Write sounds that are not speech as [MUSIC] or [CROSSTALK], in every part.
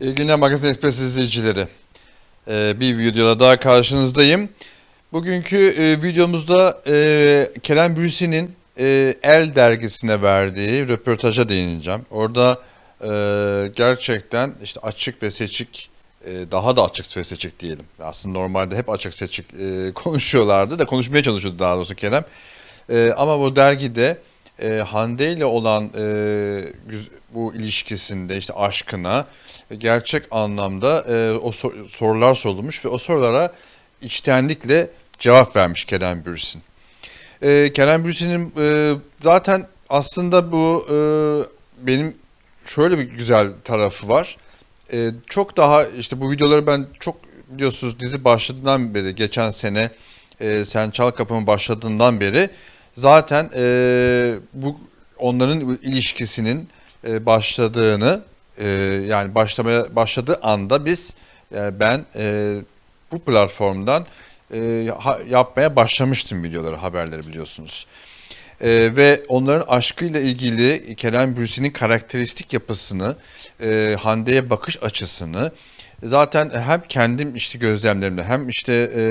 İyi günler Magazin Express izleyicileri. Ee, bir videoda daha karşınızdayım. Bugünkü e, videomuzda e, Kerem Bürsi'nin e, El dergisine verdiği röportaja değineceğim. Orada e, gerçekten işte açık ve seçik, e, daha da açık ve seçik diyelim. Aslında normalde hep açık seçik e, [LAUGHS] konuşuyorlardı da konuşmaya çalışıyordu daha doğrusu Kerem. E, ama bu dergide e, Hande ile olan e, bu ilişkisinde işte aşkına gerçek anlamda e, o sor- sorular sorulmuş ve o sorulara içtenlikle cevap vermiş Kerem Bürsin. E, Kerem Bürsin'in e, zaten aslında bu e, benim şöyle bir güzel tarafı var. E, çok daha işte bu videoları ben çok biliyorsunuz dizi başladığından beri geçen sene e, Sen Çal Kapımı başladığından beri zaten e, bu onların ilişkisinin e, başladığını e, yani başlamaya başladığı anda biz e, ben e, bu platformdan e, ha- yapmaya başlamıştım videoları haberleri biliyorsunuz. E, ve onların aşkıyla ilgili Kerem Bürsin'in karakteristik yapısını, e, Hande'ye bakış açısını zaten hem kendim işte gözlemlerimde hem işte e,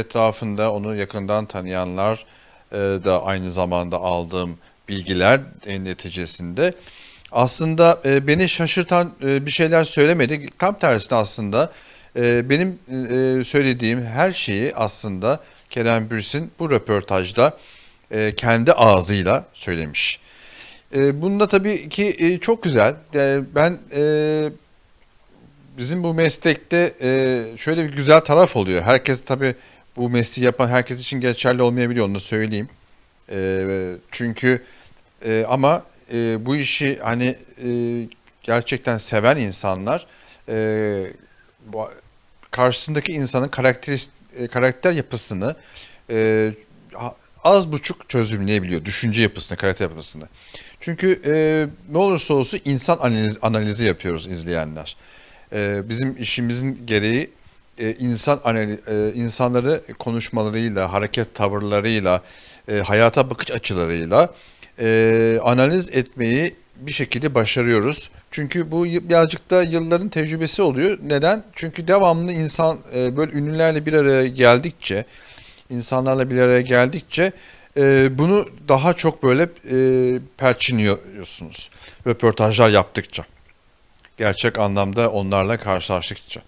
etrafında onu yakından tanıyanlar da aynı zamanda aldığım bilgiler e, neticesinde aslında e, beni şaşırtan e, bir şeyler söylemedi. Tam tersine aslında benim söylediğim her şeyi aslında Kerem Bürsin bu röportajda kendi ağzıyla söylemiş. Bunda tabii ki çok güzel. Ben bizim bu meslekte şöyle bir güzel taraf oluyor. Herkes tabii bu mesleği yapan herkes için geçerli olmayabiliyor onu da söyleyeyim. E, çünkü e, ama e, bu işi hani e, gerçekten seven insanlar e, bu- karşısındaki insanın karakteris, e, karakter yapısını e, az buçuk çözümleyebiliyor. Düşünce yapısını, karakter yapısını. Çünkü e, ne olursa olsun insan analiz, analizi yapıyoruz izleyenler. E, bizim işimizin gereği e, insan e, insanları konuşmalarıyla, hareket tavırlarıyla, e, hayata bakış açılarıyla analiz etmeyi bir şekilde başarıyoruz. Çünkü bu birazcık da yılların tecrübesi oluyor. Neden? Çünkü devamlı insan böyle ünlülerle bir araya geldikçe, insanlarla bir araya geldikçe bunu daha çok böyle e, perçiniyorsunuz. Röportajlar yaptıkça. Gerçek anlamda onlarla karşılaştıkça.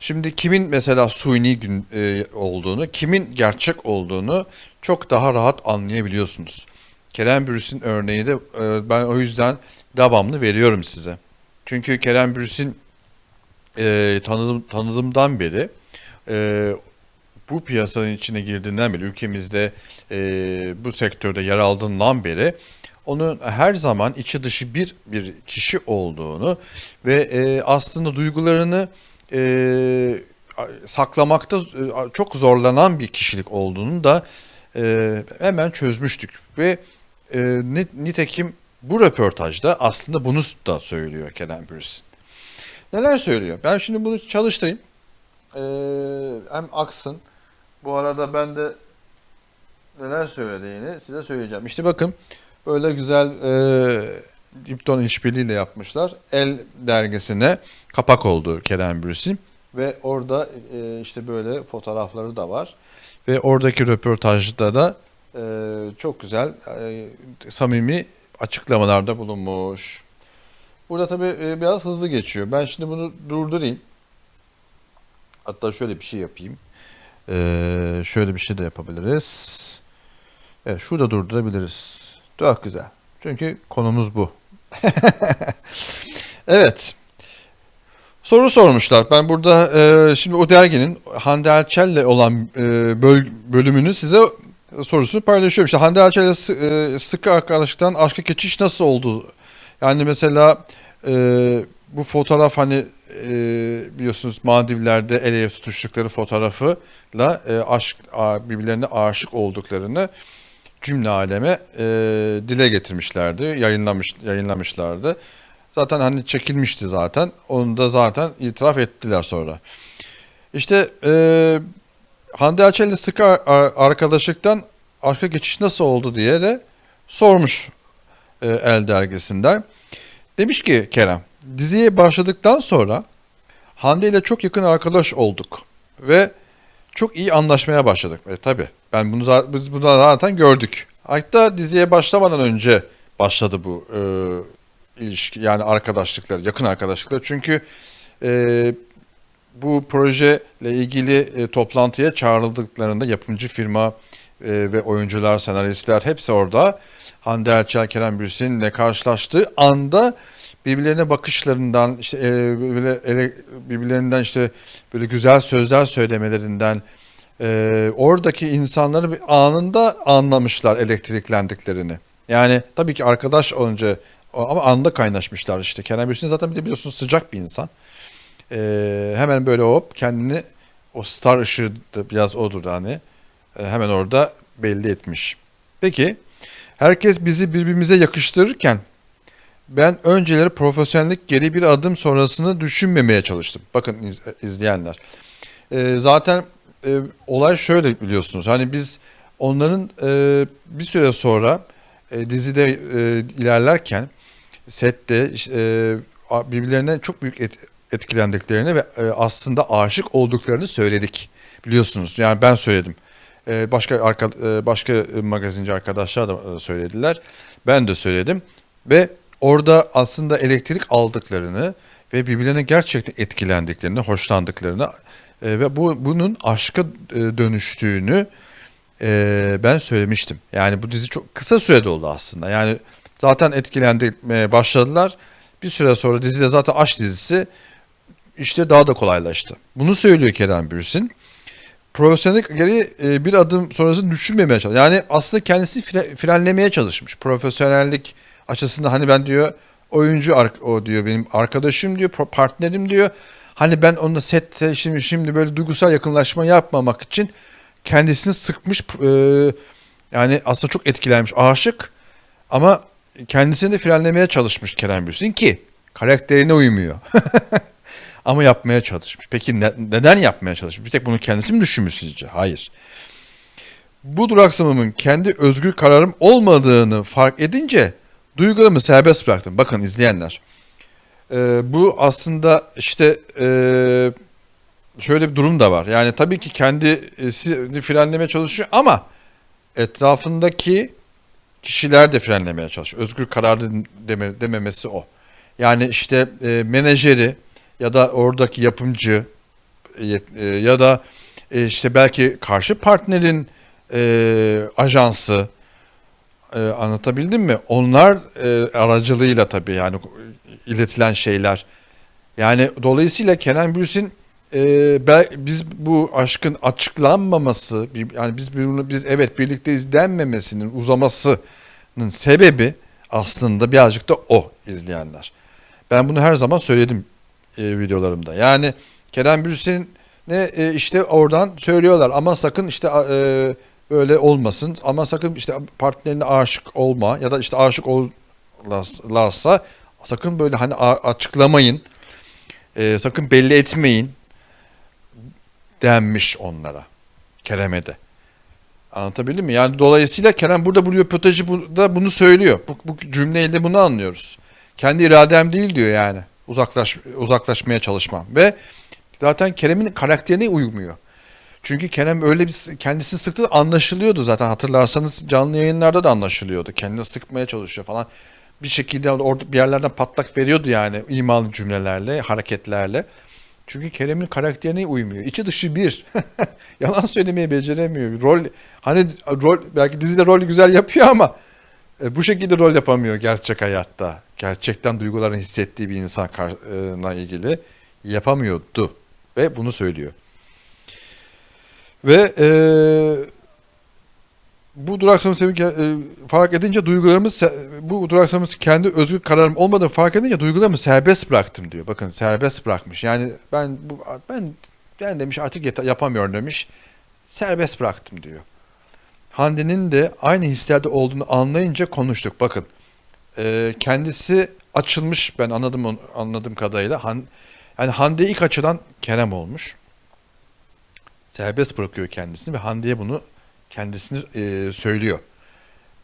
Şimdi kimin mesela suni gün e, olduğunu, kimin gerçek olduğunu çok daha rahat anlayabiliyorsunuz. Kerem Bürsin örneği de e, ben o yüzden devamlı veriyorum size. Çünkü Kerem Bürsin e, tanıdığım, tanıdığımdan beri e, bu piyasanın içine girdiğinden beri ülkemizde e, bu sektörde yer aldığından beri onun her zaman içi dışı bir bir kişi olduğunu ve e, aslında duygularını e, saklamakta e, çok zorlanan bir kişilik olduğunu da e, hemen çözmüştük ve e, ni- nitekim bu röportajda aslında bunu da söylüyor Kerem Bürsin. Neler söylüyor? Ben şimdi bunu çalıştırayım. Ee, hem aksın. Bu arada ben de neler söylediğini size söyleyeceğim. İşte bakın böyle güzel e, Lipton işbirliğiyle yapmışlar. El dergisine kapak oldu Kerem Bürsin. Ve orada e, işte böyle fotoğrafları da var. Ve oradaki röportajda da e, çok güzel e, samimi açıklamalarda bulunmuş. Burada tabii e, biraz hızlı geçiyor. Ben şimdi bunu durdurayım. Hatta şöyle bir şey yapayım. Ee, şöyle bir şey de yapabiliriz. Evet, şurada durdurabiliriz. Çok güzel. Çünkü konumuz bu. [LAUGHS] Evet. Soru sormuşlar. Ben burada e, şimdi o derginin Hande Erçel'le olan e, böl- bölümünü size sorusunu paylaşıyorum. İşte Hande Erçel'le e, sıkı arkadaşlıktan aşka geçiş nasıl oldu? Yani mesela e, bu fotoğraf hani e, biliyorsunuz Maldivler'de el ele tutuştukları fotoğrafıyla e, aşk birbirlerine aşık olduklarını cümle aleme e, dile getirmişlerdi, yayınlamış yayınlamışlardı. Zaten hani çekilmişti zaten. Onu da zaten itiraf ettiler sonra. İşte e, Hande Erçel'le sıkı ar- ar- arkadaşlıktan aşka geçiş nasıl oldu diye de sormuş e, El dergisinden. Demiş ki Kerem, diziye başladıktan sonra Hande ile çok yakın arkadaş olduk ve çok iyi anlaşmaya başladık. E tabi ben bunu biz bunu zaten gördük. Hatta diziye başlamadan önce başladı bu e, ilişki yani arkadaşlıklar, yakın arkadaşlıklar. Çünkü e, bu projeyle ilgili e, toplantıya çağrıldıklarında yapımcı firma e, ve oyuncular, senaristler hepsi orada. Hande Erçel, Kerem Bürsin'le karşılaştığı anda birbirlerine bakışlarından işte e, böyle ele- birbirlerinden işte böyle güzel sözler söylemelerinden e, oradaki insanları bir anında anlamışlar elektriklendiklerini. Yani tabii ki arkadaş olunca ama anında kaynaşmışlar işte. Kerem Bürsin zaten bir de biliyorsunuz sıcak bir insan. E, hemen böyle hop kendini o star ışığı da biraz odur hani e, hemen orada belli etmiş. Peki herkes bizi birbirimize yakıştırırken ben önceleri profesyonellik geri bir adım sonrasını düşünmemeye çalıştım. Bakın iz- izleyenler. Ee, zaten e, olay şöyle biliyorsunuz. Hani biz onların e, bir süre sonra e, dizide e, ilerlerken sette e, birbirlerine çok büyük et- etkilendiklerini ve e, aslında aşık olduklarını söyledik. Biliyorsunuz. Yani ben söyledim. E, başka arka, e, başka magazinci arkadaşlar da e, söylediler. Ben de söyledim ve orada aslında elektrik aldıklarını ve birbirlerine gerçekten etkilendiklerini, hoşlandıklarını e, ve bu bunun aşka e, dönüştüğünü e, ben söylemiştim. Yani bu dizi çok kısa sürede oldu aslında. Yani zaten etkilenmeye başladılar. Bir süre sonra dizide zaten aşk dizisi işte daha da kolaylaştı. Bunu söylüyor Kerem Bürsin. Profesyonellik geri e, bir adım sonrasını düşünmemeye çalışıyor. Yani aslında kendisi fre- frenlemeye çalışmış. Profesyonellik açısından hani ben diyor oyuncu o diyor benim arkadaşım diyor partnerim diyor. Hani ben onunla sette şimdi şimdi böyle duygusal yakınlaşma yapmamak için kendisini sıkmış e, yani aslında çok etkilenmiş aşık ama kendisini de frenlemeye çalışmış Kerem Bürsin ki karakterine uymuyor. [LAUGHS] Ama yapmaya çalışmış. Peki ne- neden yapmaya çalışmış? Bir tek bunu kendisi mi düşünmüş sizce? Hayır. Bu duraksamamın kendi özgür kararım olmadığını fark edince duygularımı serbest bıraktım. Bakın izleyenler. Ee, bu aslında işte ee, şöyle bir durum da var. Yani tabii ki kendisi frenlemeye çalışıyor ama etrafındaki kişiler de frenlemeye çalışıyor. Özgür karar deme, dememesi o. Yani işte e, menajeri ya da oradaki yapımcı e, e, ya da e, işte belki karşı partnerin e, ajansı e, anlatabildim mi? Onlar e, aracılığıyla tabii yani iletilen şeyler. Yani dolayısıyla Kenan Bürsin e, bel- biz bu aşkın açıklanmaması yani biz bunu biz evet birlikteyiz denmemesinin uzamasının sebebi aslında birazcık da o izleyenler. Ben bunu her zaman söyledim e, videolarımda. Yani Kerem Bürsin ne e, işte oradan söylüyorlar ama sakın işte e, böyle olmasın ama sakın işte partnerine aşık olma ya da işte aşık olurlarsa sakın böyle hani açıklamayın e, sakın belli etmeyin denmiş onlara Kerem'e de. Anlatabildim mi? Yani dolayısıyla Kerem burada bu röportajı da bunu söylüyor. Bu, bu cümleyle bunu anlıyoruz. Kendi iradem değil diyor yani. Uzaklaş, uzaklaşmaya çalışmam. Ve zaten Kerem'in karakterine uymuyor. Çünkü Kerem öyle bir kendisini sıktı anlaşılıyordu zaten hatırlarsanız canlı yayınlarda da anlaşılıyordu. Kendini sıkmaya çalışıyor falan. Bir şekilde orada bir yerlerden patlak veriyordu yani imalı cümlelerle, hareketlerle. Çünkü Kerem'in karakterine uymuyor. İçi dışı bir. [LAUGHS] Yalan söylemeyi beceremiyor. Rol hani rol belki dizide rol güzel yapıyor ama e, bu şekilde rol yapamıyor gerçek hayatta. Gerçekten duygularını hissettiği bir insanla ilgili yapamıyordu ve bunu söylüyor. Ve e, bu duraksaması e, fark edince duygularımı se- bu duraksaması kendi özgür kararım olmadığını fark edince duygularımı serbest bıraktım diyor. Bakın serbest bırakmış. Yani ben bu ben ben demiş artık yeta- yapamıyorum demiş. Serbest bıraktım diyor. Hande'nin de aynı hislerde olduğunu anlayınca konuştuk. Bakın e, kendisi açılmış ben anladım anladığım kadarıyla. Han, yani Hande ilk açılan Kerem olmuş. Serbest bırakıyor kendisini ve Hande'ye bunu kendisini e, söylüyor.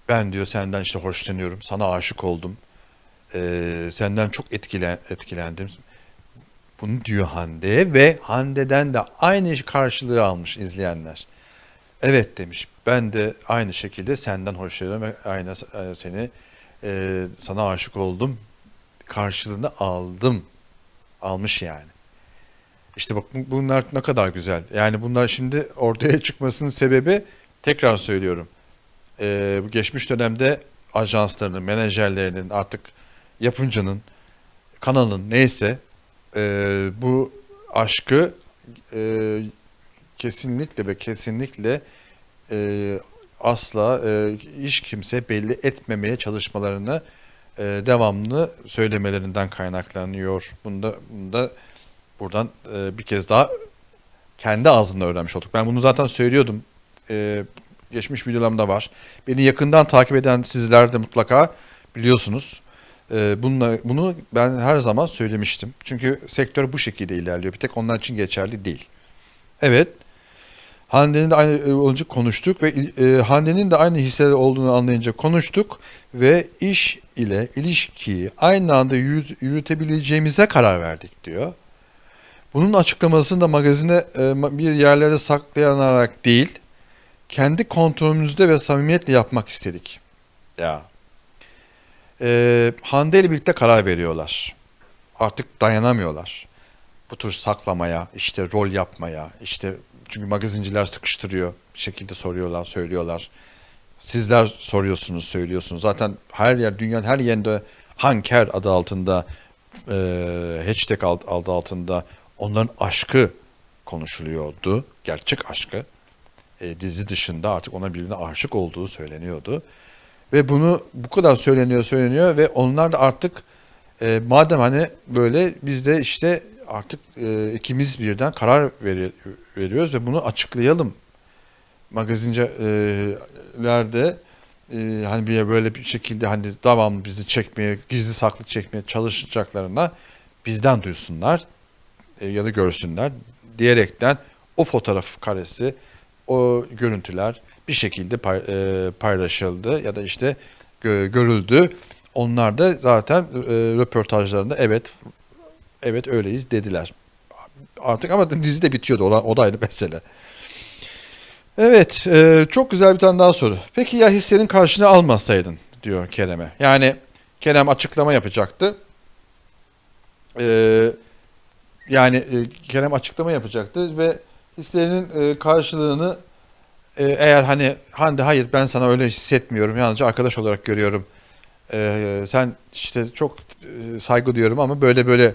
Ben diyor senden işte hoşlanıyorum, sana aşık oldum. E, senden çok etkilen, etkilendim. Bunu diyor Hande ve Hande'den de aynı karşılığı almış izleyenler. Evet demiş. Ben de aynı şekilde senden hoşlanıyorum ve aynı e, seni e, sana aşık oldum. Karşılığını aldım. Almış yani. İşte bak bu- bunlar ne kadar güzel. Yani bunlar şimdi ortaya çıkmasının sebebi tekrar söylüyorum. E, bu geçmiş dönemde ajanslarının, menajerlerinin artık yapımcının, kanalın neyse e, bu aşkı e, kesinlikle ve kesinlikle e, asla e, hiç kimse belli etmemeye çalışmalarını e, devamlı söylemelerinden kaynaklanıyor. Bunda, bunda buradan e, bir kez daha kendi ağzında öğrenmiş olduk. Ben bunu zaten söylüyordum. E, geçmiş videolarımda var. Beni yakından takip eden sizler de mutlaka biliyorsunuz. E, bununla, bunu ben her zaman söylemiştim. Çünkü sektör bu şekilde ilerliyor. Bir tek onlar için geçerli değil. Evet. Hande'nin de aynı e, olunca konuştuk ve e, Hande'nin de aynı hisleri olduğunu anlayınca konuştuk ve iş ile ilişkiyi aynı anda yürüt- yürütebileceğimize karar verdik diyor. Bunun açıklamasını da magazine e, bir yerlere saklayarak değil, kendi kontrolümüzde ve samimiyetle yapmak istedik. Ya. E, Hande ile birlikte karar veriyorlar. Artık dayanamıyorlar. Bu tür saklamaya, işte rol yapmaya, işte çünkü magazinciler sıkıştırıyor. Bir şekilde soruyorlar, söylüyorlar. Sizler soruyorsunuz, söylüyorsunuz. Zaten her yer, dünyanın her yerinde Hanker adı altında, e, hashtag adı altında onların aşkı konuşuluyordu. Gerçek aşkı. E, dizi dışında artık ona birbirine aşık olduğu söyleniyordu. Ve bunu bu kadar söyleniyor söyleniyor ve onlar da artık e, madem hani böyle biz de işte artık e, ikimiz birden karar veri- veriyoruz ve bunu açıklayalım. Magazincilerde e, hani bir böyle bir şekilde hani devamlı bizi çekmeye, gizli saklı çekmeye çalışacaklarına bizden duysunlar e, ya da görsünler diyerekten o fotoğraf karesi, o görüntüler bir şekilde e, paylaşıldı ya da işte gö- görüldü. Onlar da zaten e, röportajlarında evet evet öyleyiz dediler. Artık ama dizi de bitiyordu. O da ayrı mesele. Evet, e, çok güzel bir tane daha soru. Peki ya hissenin karşını almasaydın diyor Kerem'e. Yani Kerem açıklama yapacaktı. E, yani e, Kerem açıklama yapacaktı ve hislerinin e, karşılığını e, eğer hani Hande hayır ben sana öyle hissetmiyorum yalnızca arkadaş olarak görüyorum. E, sen işte çok saygı duyuyorum ama böyle böyle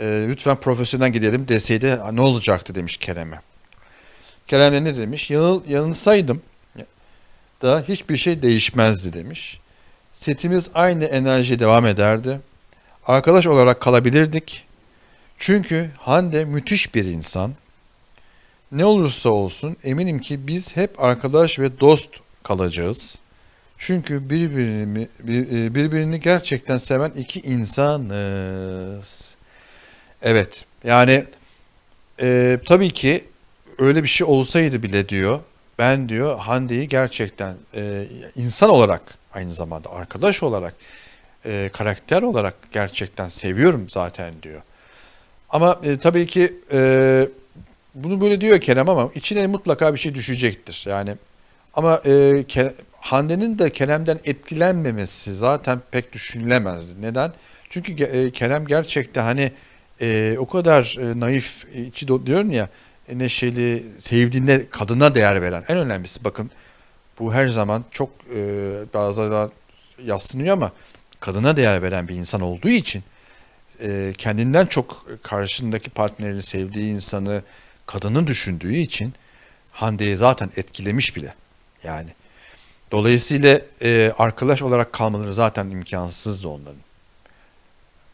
lütfen profesyonel gidelim deseydi "Ha, ne olacaktı demiş Kerem'e. Kerem de ne demiş? Yanıl, yanılsaydım da hiçbir şey değişmezdi demiş. Setimiz aynı enerji devam ederdi. Arkadaş olarak kalabilirdik. Çünkü Hande müthiş bir insan. Ne olursa olsun eminim ki biz hep arkadaş ve dost kalacağız. Çünkü birbirini, bir- e, birbirini gerçekten seven iki insanız. Evet yani e, tabii ki öyle bir şey olsaydı bile diyor ben diyor Hande'yi gerçekten e, insan olarak aynı zamanda arkadaş olarak e, karakter olarak gerçekten seviyorum zaten diyor. Ama e, tabii ki e, bunu böyle diyor Kerem ama içine mutlaka bir şey düşecektir. Yani ama e, Ke- Hande'nin de Kerem'den etkilenmemesi zaten pek düşünülemezdi. Neden? Çünkü e, Kerem gerçekten hani e, o kadar e, naif, e, içi diyorum ya e, neşeli, sevdiğinde kadına değer veren en önemlisi bakın bu her zaman çok e, bazıları yadsınıyor ama kadına değer veren bir insan olduğu için e, kendinden çok karşındaki partnerini sevdiği insanı kadını düşündüğü için Hande'yi zaten etkilemiş bile yani. Dolayısıyla e, arkadaş olarak kalmaları zaten imkansızdı onların.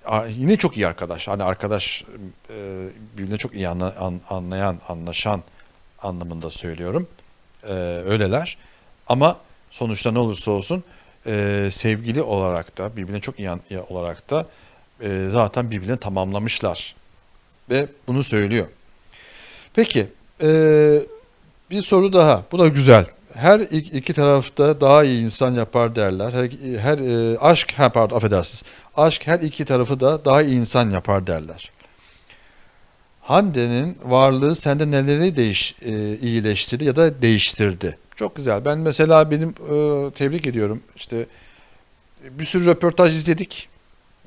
A- Yine çok iyi arkadaş. Hani arkadaş e, birbirine çok iyi anla- an- anlayan, anlaşan anlamında söylüyorum. E, öyleler. Ama sonuçta ne olursa olsun e, sevgili olarak da birbirine çok iyi an- iyi olarak da e, zaten birbirini tamamlamışlar. Ve bunu söylüyor. Peki e, bir soru daha. Bu da güzel. Her iki, tarafta daha iyi insan yapar derler. Her, her e, aşk, ha pardon affedersiniz. Aşk her iki tarafı da daha iyi insan yapar derler. Hande'nin varlığı sende neleri değiş, e, iyileştirdi ya da değiştirdi. Çok güzel. Ben mesela benim e, tebrik ediyorum. İşte bir sürü röportaj izledik.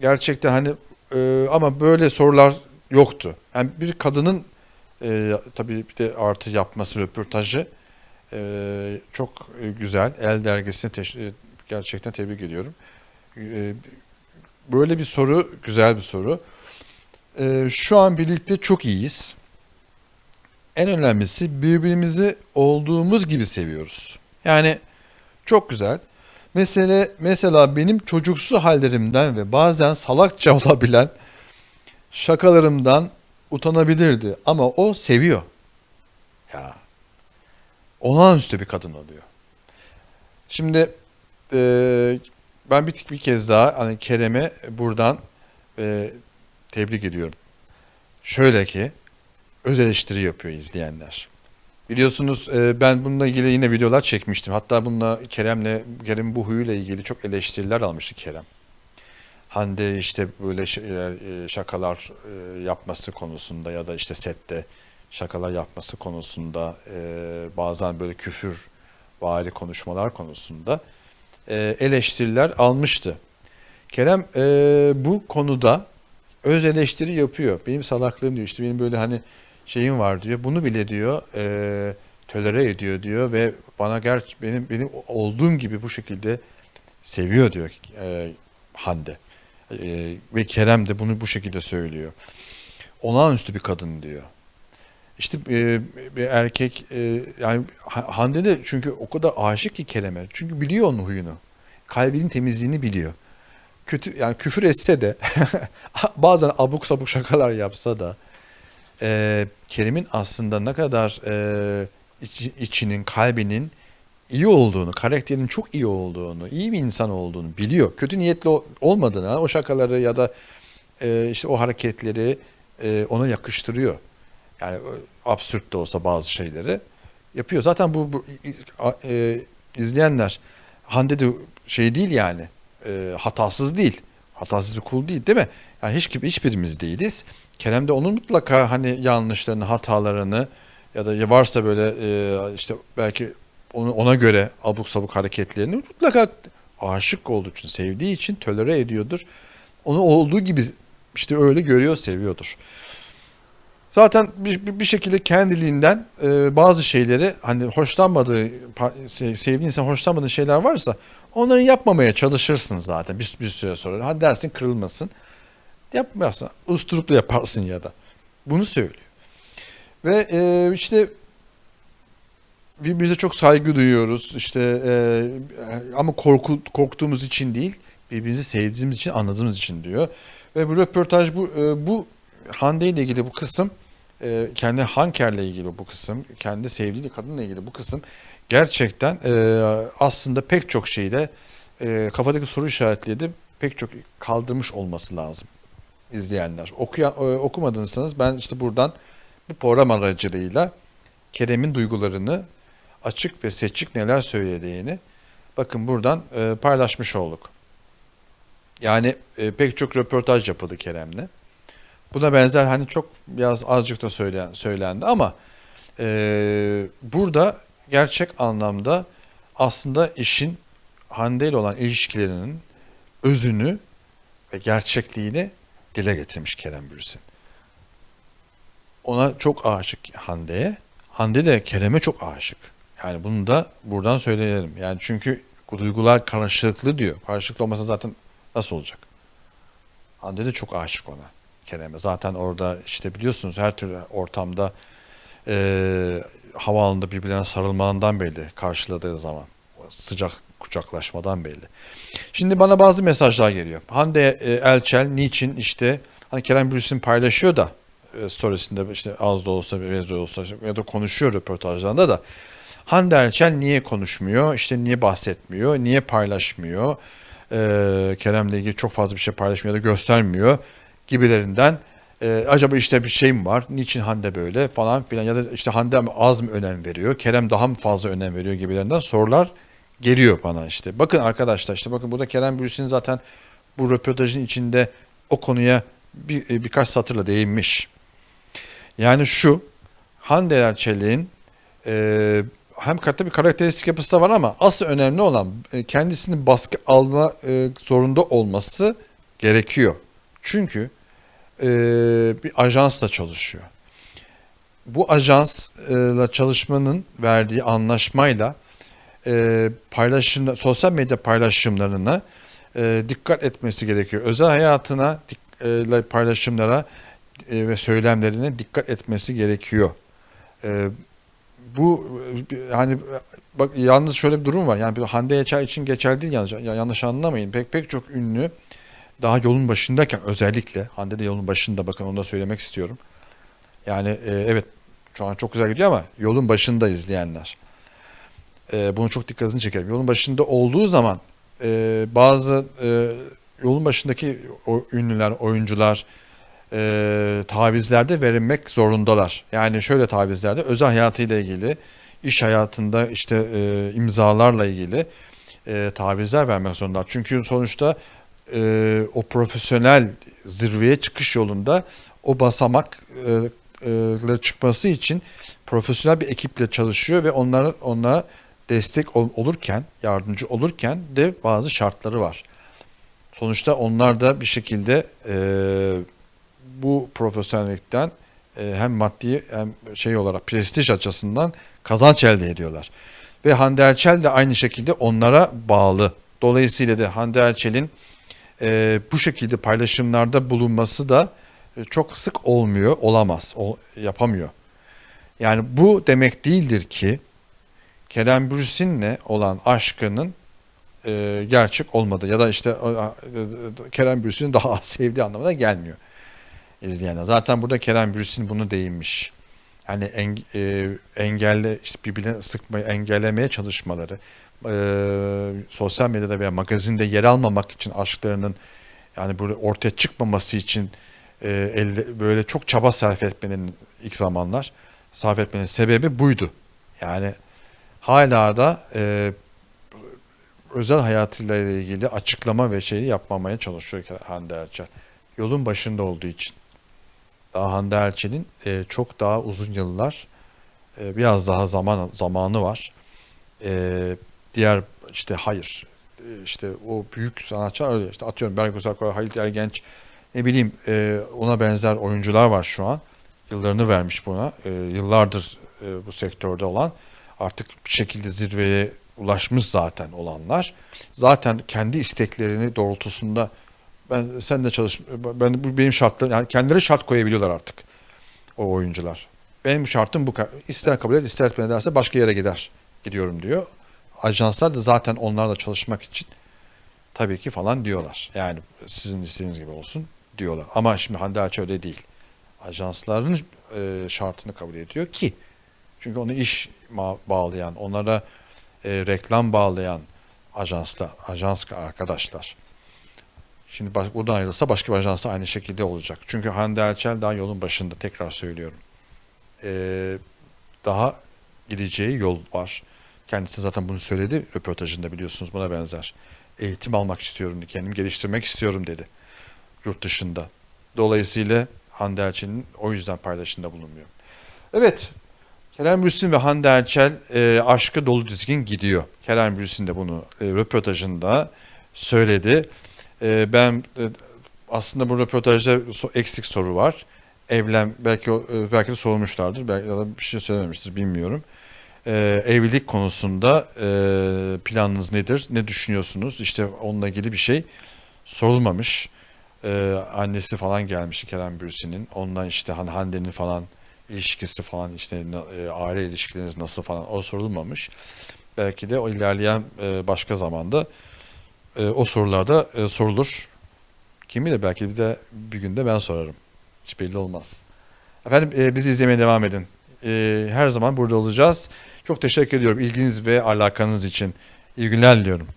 Gerçekten hani e, ama böyle sorular yoktu. Yani bir kadının e, tabii bir de artı yapması röportajı e, çok güzel. El dergisine teş- e, gerçekten tebrik ediyorum. E, böyle bir soru güzel bir soru. E, şu an birlikte çok iyiyiz. En önemlisi birbirimizi olduğumuz gibi seviyoruz. Yani çok güzel. Mesela, mesela benim çocuksu hallerimden ve bazen salakça [LAUGHS] olabilen şakalarımdan utanabilirdi ama o seviyor. Ya olağanüstü bir kadın oluyor. Şimdi e, ben bir, bir kez daha hani Kerem'e buradan e, tebrik ediyorum. Şöyle ki öz eleştiri yapıyor izleyenler. Biliyorsunuz e, ben bununla ilgili yine videolar çekmiştim. Hatta bununla Kerem'le Kerem'in bu huyuyla ilgili çok eleştiriler almıştı Kerem. Hande işte böyle şeyler, e, şakalar e, yapması konusunda ya da işte sette şakalar yapması konusunda e, bazen böyle küfür vari konuşmalar konusunda eleştiriler almıştı. Kerem bu konuda öz eleştiri yapıyor. Benim salaklığım diyor işte benim böyle hani şeyim var diyor. Bunu bile diyor e, tolere ediyor diyor ve bana ger benim benim olduğum gibi bu şekilde seviyor diyor Hande. E, ve Kerem de bunu bu şekilde söylüyor. Olağanüstü bir kadın diyor. İşte e, bir erkek e, yani Ha- Hande de çünkü o kadar aşık ki Kerem'e. Çünkü biliyor onun huyunu. Kalbinin temizliğini biliyor. Kötü yani küfür etse de [LAUGHS] bazen abuk sabuk şakalar yapsa da e, Kerim'in aslında ne kadar e, içi- içinin, kalbinin iyi olduğunu, karakterinin çok iyi olduğunu, iyi bir insan olduğunu biliyor. Kötü niyetli olmadığını, o şakaları ya da e, işte o hareketleri e, ona yakıştırıyor. Yani e, absürt de olsa bazı şeyleri yapıyor. Zaten bu, bu e, izleyenler Hande de şey değil yani e, hatasız değil. Hatasız bir kul değil değil mi? Yani hiç gibi hiçbirimiz değiliz. Kerem de onun mutlaka hani yanlışlarını, hatalarını ya da varsa böyle e, işte belki ona göre abuk sabuk hareketlerini mutlaka aşık olduğu için, sevdiği için tolere ediyordur. Onu olduğu gibi işte öyle görüyor, seviyordur. Zaten bir, bir- şekilde kendiliğinden e, bazı şeyleri hani hoşlanmadığı, sevdiğin insan hoşlanmadığı şeyler varsa onları yapmamaya çalışırsın zaten bir, bir süre sonra. Hadi dersin kırılmasın. Yapmazsan usturuplu yaparsın ya da. Bunu söylüyor. Ve e, işte birbirimize çok saygı duyuyoruz. İşte e, ama korku, korktuğumuz için değil, birbirimizi sevdiğimiz için, anladığımız için diyor. Ve bu röportaj bu e, bu Hande ile ilgili bu kısım e, kendi Hanker'le ilgili bu kısım, kendi sevdiği kadınla ilgili bu kısım gerçekten e, aslında pek çok şeyde e, kafadaki soru işaretleri de pek çok kaldırmış olması lazım izleyenler. Okuya, e, okumadıysanız ben işte buradan bu program aracılığıyla Kerem'in duygularını açık ve seçik neler söylediğini bakın buradan e, paylaşmış olduk. Yani e, pek çok röportaj yapıldı Kerem'le. Buna benzer hani çok biraz azıcık da söylen, söylendi ama e, burada gerçek anlamda aslında işin Hande ile olan ilişkilerinin özünü ve gerçekliğini dile getirmiş Kerem Bürsin. Ona çok aşık Hande'ye. Hande de Kerem'e çok aşık. Yani bunu da buradan söyleyelim. Yani çünkü duygular karşılıklı diyor. Karşılıklı olmasa zaten nasıl olacak? Hande de çok aşık ona. Kerem'e. Zaten orada işte biliyorsunuz her türlü ortamda eee havaalanında birbirlerine sarılmalarından belli karşıladığı zaman. Sıcak kucaklaşmadan belli. Şimdi bana bazı mesajlar geliyor. Hande e, Elçel niçin işte hani Kerem Bürsin paylaşıyor da e, storiesinde işte az da olsa biraz da olsa ya da konuşuyor röportajlarında da Hande Erçel niye konuşmuyor? İşte niye bahsetmiyor? Niye paylaşmıyor? Ee, Kerem'le ilgili çok fazla bir şey paylaşmıyor da göstermiyor gibilerinden. Ee, acaba işte bir şey mi var? Niçin Hande böyle falan filan ya da işte Hande az mı önem veriyor? Kerem daha mı fazla önem veriyor gibilerinden sorular geliyor bana işte. Bakın arkadaşlar işte bakın burada Kerem Bürsin zaten bu röportajın içinde o konuya bir, e, birkaç satırla değinmiş. Yani şu Hande Erçel'in e, hem katı bir karakteristik yapısı da var ama asıl önemli olan e, kendisinin baskı alma e, zorunda olması gerekiyor. Çünkü e, bir ajansla çalışıyor. Bu ajansla çalışmanın verdiği anlaşmayla e, paylaşım, sosyal medya paylaşımlarına dikkat etmesi gerekiyor. Özel hayatına paylaşımlara ve söylemlerine dikkat etmesi gerekiyor. Bu hani bak yalnız şöyle bir durum var. Yani bir Hande Yeçer için geçerli değil yanlış, ya- yanlış anlamayın. Pek pek çok ünlü daha yolun başındayken özellikle Hande de yolun başında bakın onu da söylemek istiyorum. Yani e, evet şu an çok güzel gidiyor ama yolun başında izleyenler. E, bunu çok dikkatini çekerim. Yolun başında olduğu zaman e, bazı e, yolun başındaki o ünlüler, oyuncular e, tavizlerde verilmek zorundalar. Yani şöyle tavizlerde özel hayatıyla ilgili, iş hayatında işte e, imzalarla ilgili e, tavizler vermek zorundalar. Çünkü sonuçta e, o profesyonel zirveye çıkış yolunda o basamakları çıkması için profesyonel bir ekiple çalışıyor ve onlara onlara destek ol- olurken, yardımcı olurken de bazı şartları var. Sonuçta onlar da bir şekilde e, bu profesyonellikten e, hem maddi hem şey olarak prestij açısından kazanç elde ediyorlar. Ve Hande Erçel de aynı şekilde onlara bağlı. Dolayısıyla da Hande Erçel'in e, bu şekilde paylaşımlarda bulunması da e, çok sık olmuyor, olamaz, o, yapamıyor. Yani bu demek değildir ki Kerem Bürsin'le olan aşkının e, gerçek olmadı ya da işte e, e, Kerem Bürsin'in daha az [LAUGHS] sevdiği anlamına gelmiyor izleyenler. Zaten burada Kerem Bürsin bunu değinmiş. Yani en, e, engelle işte birbirine sıkmayı engellemeye çalışmaları, e, sosyal medyada veya magazinde yer almamak için aşklarının yani böyle ortaya çıkmaması için e, elde, böyle çok çaba sarf etmenin ilk zamanlar sarf etmenin sebebi buydu. Yani hala da e, özel hayatıyla ilgili açıklama ve şeyi yapmamaya çalışıyor Hande Erçel. Yolun başında olduğu için. Daha Hande Erçel'in e, çok daha uzun yıllar e, biraz daha zaman zamanı var. E, diğer işte hayır e, işte o büyük sanatçılar öyle işte atıyorum Berk Uzaklar, Halit Ergenç ne bileyim e, ona benzer oyuncular var şu an. Yıllarını vermiş buna. E, yıllardır e, bu sektörde olan artık bir şekilde zirveye ulaşmış zaten olanlar. Zaten kendi isteklerini doğrultusunda ben sen de çalış ben bu benim şartlarım yani kendileri şart koyabiliyorlar artık o oyuncular. Benim şartım bu. İster kabul et ister etme ederse başka yere gider. Gidiyorum diyor. Ajanslar da zaten onlarla çalışmak için tabii ki falan diyorlar. Yani sizin istediğiniz gibi olsun diyorlar. Ama şimdi Hande Erçel öyle değil. Ajansların e, şartını kabul ediyor ki çünkü onu iş bağlayan, onlara e, reklam bağlayan ajansla, ajans arkadaşlar. Şimdi baş, buradan ayrılsa başka bir ajansa aynı şekilde olacak. Çünkü Hande Erçel daha yolun başında tekrar söylüyorum. Ee, daha gideceği yol var. Kendisi zaten bunu söyledi röportajında biliyorsunuz buna benzer. Eğitim almak istiyorum, kendimi geliştirmek istiyorum dedi yurt dışında. Dolayısıyla Hande Erçel'in o yüzden paylaşımda bulunmuyor. Evet, Kerem Bürsin ve Hande Erçel e, aşkı dolu dizgin gidiyor. Kerem Bürsin de bunu e, röportajında söyledi. E, ben e, aslında bu röportajda eksik soru var. Evlen belki e, belki de sormuşlardır. Belki ya da bir şey söylememiştir bilmiyorum. E, evlilik konusunda e, planınız nedir? Ne düşünüyorsunuz? İşte onunla ilgili bir şey sorulmamış. E, annesi falan gelmişti Kerem Bürsin'in. Ondan işte hani Hande'nin falan ilişkisi falan işte e, aile ilişkileriniz nasıl falan o sorulmamış. Belki de o ilerleyen e, başka zamanda e, o sorularda e, sorulur. Kim bilir belki bir de bir günde ben sorarım. Hiç belli olmaz. Efendim e, bizi izlemeye devam edin. E, her zaman burada olacağız. Çok teşekkür ediyorum ilginiz ve alakanız için. İyi günler diliyorum.